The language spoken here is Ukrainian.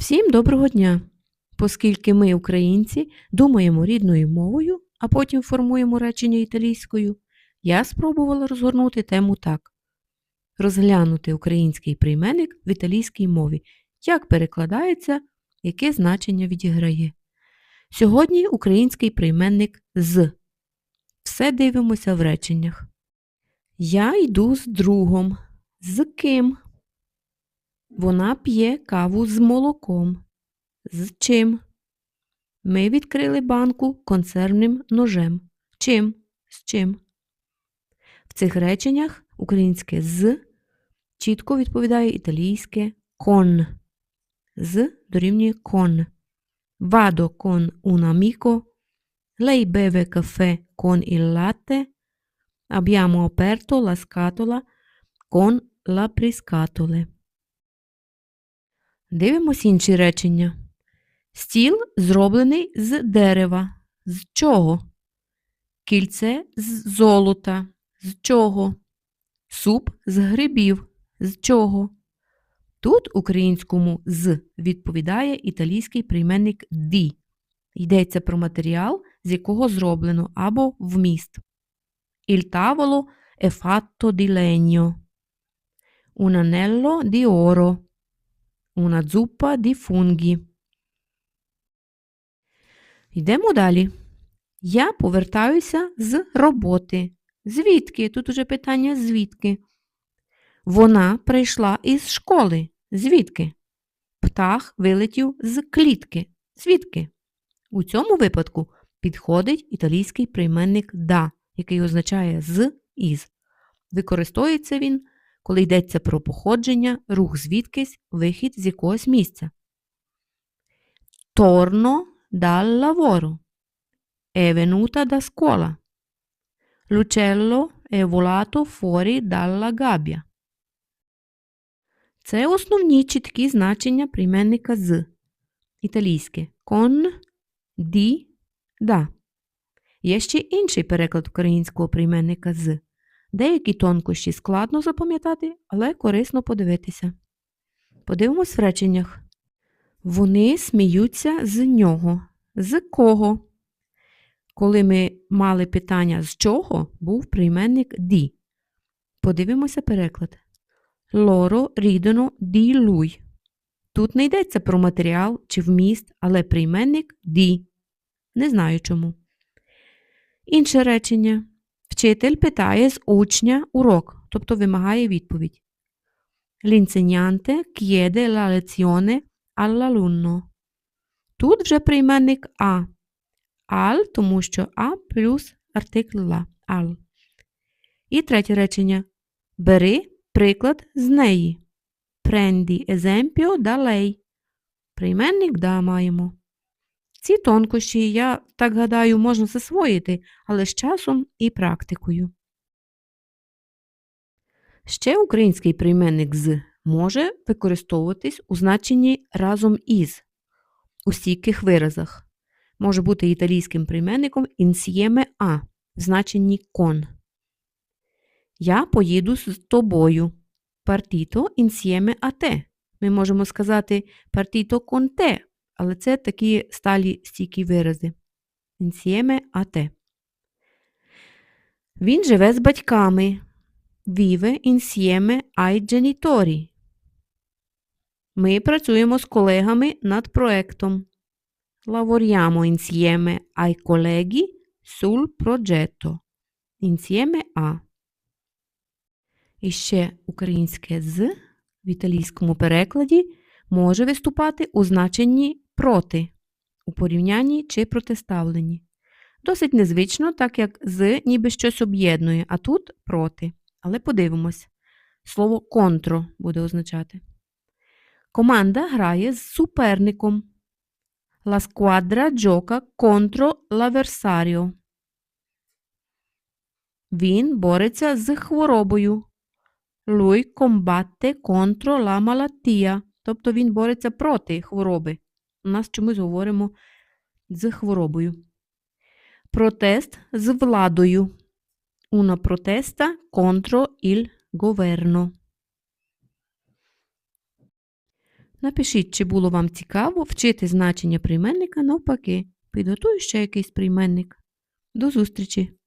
Всім доброго дня! Оскільки ми, українці, думаємо рідною мовою, а потім формуємо речення італійською, я спробувала розгорнути тему так: розглянути український прийменник в італійській мові, як перекладається, яке значення відіграє. Сьогодні український прийменник з. Все дивимося в реченнях. Я йду з другом. З ким? Вона п'є каву з молоком. З чим? Ми відкрили банку консервним ножем. Чим? З чим? В цих реченнях українське з чітко відповідає італійське con. З дорівнює con. Vado con un amico. Lei beve caffè con il latte. Abbiamo aperto la scatola con l'apriscatole. Дивимось інші речення. Стіл зроблений з дерева. З чого? Кільце з золота. З чого? Суп з грибів. З чого? Тут українському з відповідає італійський прийменник ді. Йдеться про матеріал, з якого зроблено або вміст. Il tavolo è fatto di legno. Un anello di oro. Una zuppa di funghi. Йдемо далі. Я повертаюся з роботи. Звідки? Тут уже питання звідки. Вона прийшла із школи. Звідки? Птах вилетів з клітки. Звідки? У цьому випадку підходить італійський прийменник да, який означає з із. Використовується він, коли йдеться про походження, рух звідкись, вихід з якогось місця. Torno dal lavoro. È venuta da scuola. L'uccello è volato fuori dalla gabbia. Це основні чіткі значення прийменника з. Італійське con, di, da. Є ще інший переклад українського прийменника з. Деякі тонкощі складно запам'ятати, але корисно подивитися. Подивимось в реченнях. Вони сміються з нього. З кого? Коли ми мали питання з чого, був прийменник ді. Подивимося переклад. Loro ridono di lui. Тут не йдеться про матеріал чи вміст, але прийменник ді. Не знаю чому. Інше речення. Вчитель питає з учня урок, тобто вимагає відповідь. L'insegnante chiede la lezione all'alunno. Тут вже прийменник а. Ал, тому що а плюс артикль ла. Ал. І третє речення. Бери приклад з неї. Prendi esempio da lei. Прийменник да маємо. Ці тонкощі, я так гадаю, можна засвоїти, але з часом і практикою. Ще український прийменник з може використовуватись у значенні разом із у стійких виразах. Може бути італійським прийменником insieme a в значенні con. Я поїду з тобою. Partito insieme a te. Ми можемо сказати partito con te, але це такі сталі стійкі вирази. A te. Він живе з батьками. Vive insieme ai genitori. Ми працюємо з колегами над проектом. Lavoriamo insieme ai colleghi sul progetto. Insieme a. І ще українське з в італійському перекладі може виступати у значенні проти, у порівнянні чи протиставленні. Досить незвично, так як з ніби щось об'єднує, а тут проти. Але подивимось. Слово контро буде означати. Команда грає з суперником. La squadra gioca contro l'avversario. Він бореться з хворобою. Lui combatte contro la malattia. Тобто він бореться проти хвороби. Нас чомусь говоримо з хворобою. Протест з владою. Una protesta contro il governo. Напишіть, чи було вам цікаво вчити значення прийменника навпаки. Підготую ще якийсь прийменник. До зустрічі!